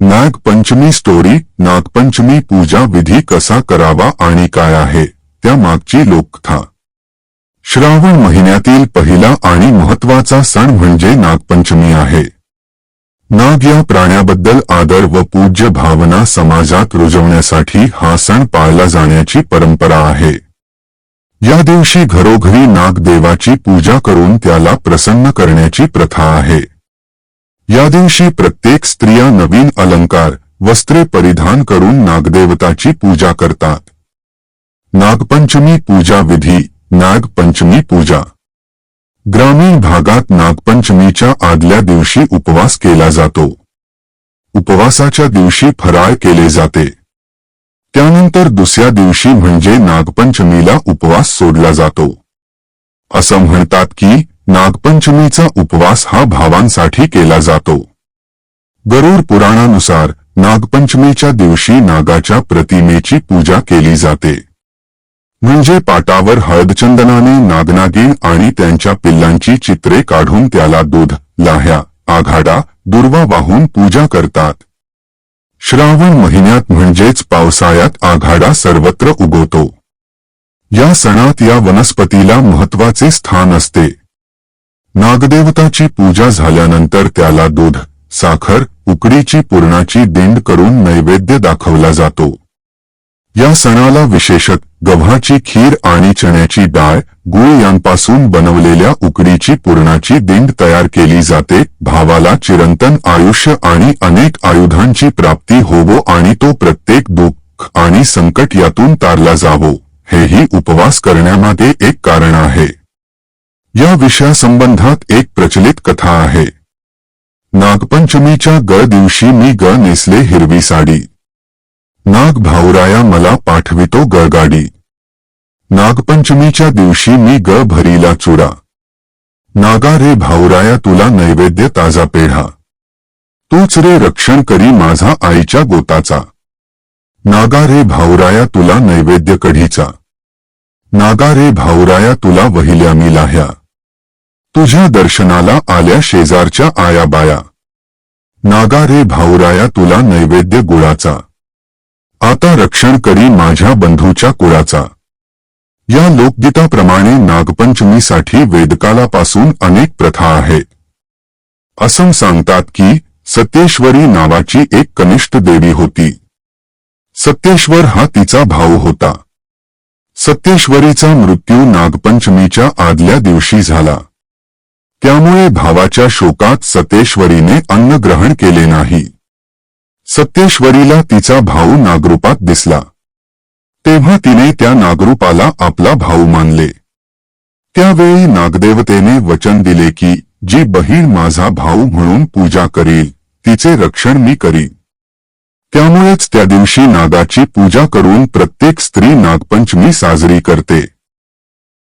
Nagpanchami story Nagpanchami पूजा विधी कसा करावा आणि काय आहे? त्या मागची लोककथा श्रावण महिन्यातील पहिला आणि महत्त्वाचा सण म्हणजे नागपंचमी आहे. नाग या प्राण्याबद्दल आदर व पूज्य भावना समाजात रुजवण्यासाठी हा सण पाळला जाण्याची परंपरा आहे. या दिवशी घरोघरी नागदेवाची पूजा करून त्याला प्रसन्न करण्याची प्रथा आहे. या दिवशी प्रत्येक स्त्रिया नवीन अलंकार वस्त्रे परिधान करून नागदेवताची पूजा करतात. नागपंचमी पूजा विधी नागपंचमी पूजा. ग्रामीण भागात नागपंचमीच्या आदल्या दिवशी उपवास केला जातो. उपवासाच्या दिवशी फराळ केले जाते. त्यानंतर दुसऱ्या दिवशी म्हणजे नागपंचमीला उपवास सोडला जातो. असं म्हणतात की नागपंचमीचा उपवास हा भावांसाठी केला जातो. गरुड पुराणानुसार नागपंचमीच्या दिवशी नागाच्या प्रतिमेची पूजा केली जाते. म्हणजे पाटावर हळदचंदनाने नागनागिन आणि त्यांच्या पिल्लांची चित्रे काढून त्याला दूध लाह्या आघाडा दुर्वा वाहून पूजा करतात. श्रावण महिन्यात म्हणजेच पावसाळ्यात आघाडा सर्वत्र उगवतो. या सणात या वनस्पतीला महत्त्वाचे स्थान असते. नागदेवताची पूजा झाल्यानंतर त्याला दूध साखर उकडीची पुरणाची दिंड करून नैवेद्य दाखवला जातो. या सणाला विशेषत गव्हाची खीर आणि चण्याची डाळ गुळ यांपासून बनवलेल्या उकडीची पुरणाची दिंड तयार केली जाते. भावाला चिरंतन आयुष्य आणि अनेक आयुधांची प्राप्ती होवो आणि तो प्रत्येक दुःख आणि संकट यातून तारला जावो. हेही उपवास करण्यामागे एक कारण आहे. या विषयासंबंधात एक प्रचलित कथा आहे. नागपंचमीच्या ग दिवशी मी ग नेसले हिरवी साडी. नाग भाऊराया मला पाठवितो ग गाडी. नागपंचमीच्या दिवशी मी ग भरीला चुडा नागा रे भाऊराया तुला नैवेद्य ताजा पेढा. तूच रे रक्षण करी माझा आईच्या गोताचा. नागा रे भाऊराया तुला नैवेद्य कढीचा. नागा रे भाऊराया तुला वहिल्या मी लाह्या. तुझ्या दर्शनाला आल्या शेजारच्या आयाबाया. नागा रे भाऊराया तुला नैवेद्य गुळाचा. आता रक्षण करी माझ्या बंधूच्या कुळाचा. या लोकगीताप्रमाणे नागपंचमीसाठी वेदकालापासून अनेक प्रथा आहेत असं सांगतात की सत्येश्वरी नावाची एक कनिष्ठ देवी होती. सत्येश्वर हा तिचा भाऊ होता. सत्येश्वरीचा मृत्यू नागपंचमीच्या आदल्या दिवशी झाला. त्यामुळे भावाच्या शोकात सतेश्वरीने अन्न ग्रहण केले नाही. सत्येश्वरीला तिचा भाऊ नागरूपात दिसला. तेव्हा तिने त्या नागरूपाला आपला भाऊ मानले. त्यावेळी नागदेवतेने वचन दिले की जी बहीण माझा भाऊ म्हणून पूजा करील तिचे रक्षण मी करीन. त्यामुळेच त्या दिवशी नागाची पूजा करून प्रत्येक स्त्री नागपंचमी साजरी करते.